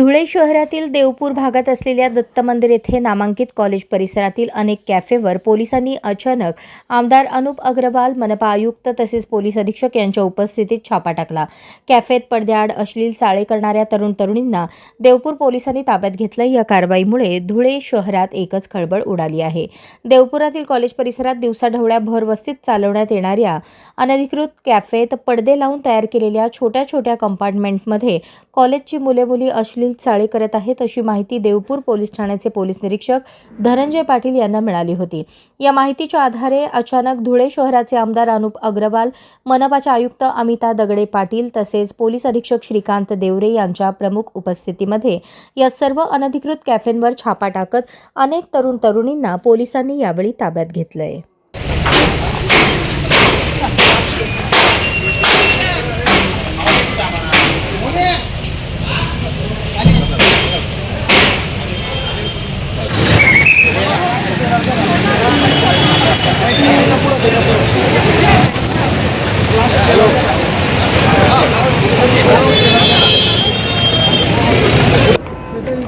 धुळे शहरातील देवपूर भागात असलेल्या दत्त मंदिर येथे नामांकित कॉलेज परिसरातील अनेक कॅफेवर पोलिसांनी अचानक आमदार अनुप अग्रवाल मनपा आयुक्त तसेच पोलीस अधीक्षक यांच्या उपस्थितीत छापा टाकला. कॅफेत पडद्याआड अश्लील चाळे करणाऱ्या तरुण तरुणींना देवपूर पोलिसांनी ताब्यात घेतलं. या कारवाईमुळे धुळे शहरात एकच खळबळ उडाली आहे. देवपुरातील कॉलेज परिसरात दिवसाढवळ्या भरवस्तीत चालवण्यात येणाऱ्या अनधिकृत कॅफेत पडदे लावून तयार केलेल्या छोट्या छोट्या कंपार्टमेंटमध्ये कॉलेजची मुले मुली अश्लील चाळे करत आहेत अशी माहिती देवपूर पोलीस ठाण्याचे पोलीस निरीक्षक धनंजय पाटील यांना मिळाली होती. या माहितीच्या आधारे अचानक धुळे शहराचे आमदार अनुप अग्रवाल मनपाचे आयुक्त अमिता दगडे पाटील तसेच पोलीस अधीक्षक श्रीकांत देवरे यांच्या प्रमुख उपस्थितीमध्ये या सर्व अनधिकृत कॅफेंवर छापा टाकत अनेक तरुण तरुणींना पोलिसांनी यावेळी ताब्यात घेतलंय.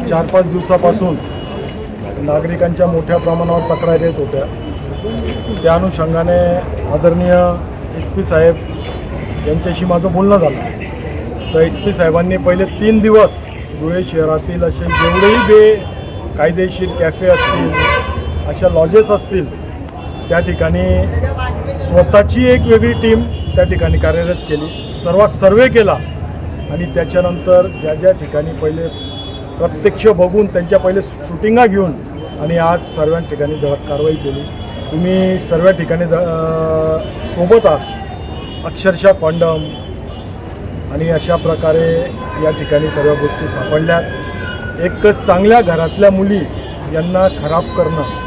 चार पाच दिवसापासून नागरिकांच्या मोठ्या प्रमाणावर तक्रारी येत होत्या. त्या अनुषंगाने आदरणीय एस पी साहेब यांच्याशी माझं बोलणं झालं. तर एस पी साहेबांनी पहिले तीन दिवस धुळे शहरातील असे जेवढेही बे कायदेशीर कॅफे असतील अशा लॉजेस असतील त्या ठिकाणी स्वतःची एक वेगळी टीम त्या ठिकाणी कार्यरत केली. सर्वात सर्वे केला. आणि त्याच्यानंतर ज्या ज्या ठिकाणी पहिले प्रत्यक्ष बघून त्यांच्या पहिले शूटिंगा घेऊन आणि आज सर्व ठिकाणी द कारवाई केली. तुम्ही सर्व ठिकाणी द सोबत आहात. अक्षरशः कॉन्डम आणि अशा प्रकारे या ठिकाणी सर्व गोष्टी सापडल्यात. एक चांगल्या घरातल्या मुली यांना खराब करणं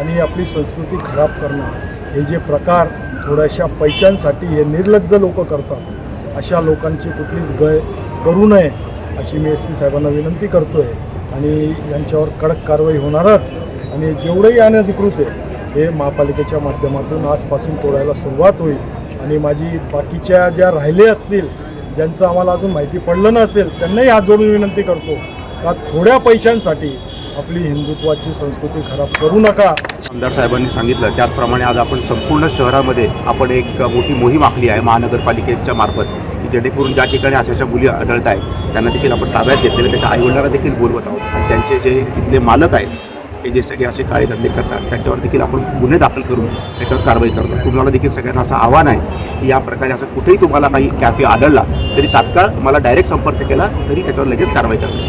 आणि आपली संस्कृती खराब करणं हे जे प्रकार थोड्याशा पैशांसाठी हे निर्लज्ज लोक करतात अशा लोकांची कुठलीच गय करू नये अशी मी एस पी साहेबांना विनंती करतो आहे आणि यांच्यावर कडक कारवाई होणारच. आणि जेवढंही अनधिकृत आहे हे महापालिकेच्या माध्यमातून आजपासून तोडायला सुरुवात होईल. आणि माझी बाकीच्या ज्या राहिले असतील ज्यांचं आम्हाला अजून माहिती पडलं नसेल त्यांनाही हात जोडून विनंती करतो का थोड्या पैशांसाठी आपली हिंदुत्वाची संस्कृती खराब करू नका. आमदार साहेबांनी सांगितलं त्याचप्रमाणे आज आपण संपूर्ण शहरामध्ये आपण एक मोठी मोहीम आखली आहे महानगरपालिकेच्या मार्फत की जेणेकरून ज्या ठिकाणी अशा अशा मुली आढळत आहेत त्यांना देखील आपण ताब्यात घेतलेले त्याच्या आईवडिलांना देखील बोलवत आहोत. आणि त्यांचे जे इथले मालक आहेत हे जे सगळे असे काळे धंदे करतात त्याच्यावर देखील आपण गुन्हे दाखल करून त्याच्यावर कारवाई करतो. तुम्हाला देखील सगळ्यांना असं आव्हान आहे की या प्रकारे असं कुठेही तुम्हाला काही कॅफे आढळला तरी तात्काळ तुम्हाला डायरेक्ट संपर्क केला तरी त्याच्यावर लगेच कारवाई करतो.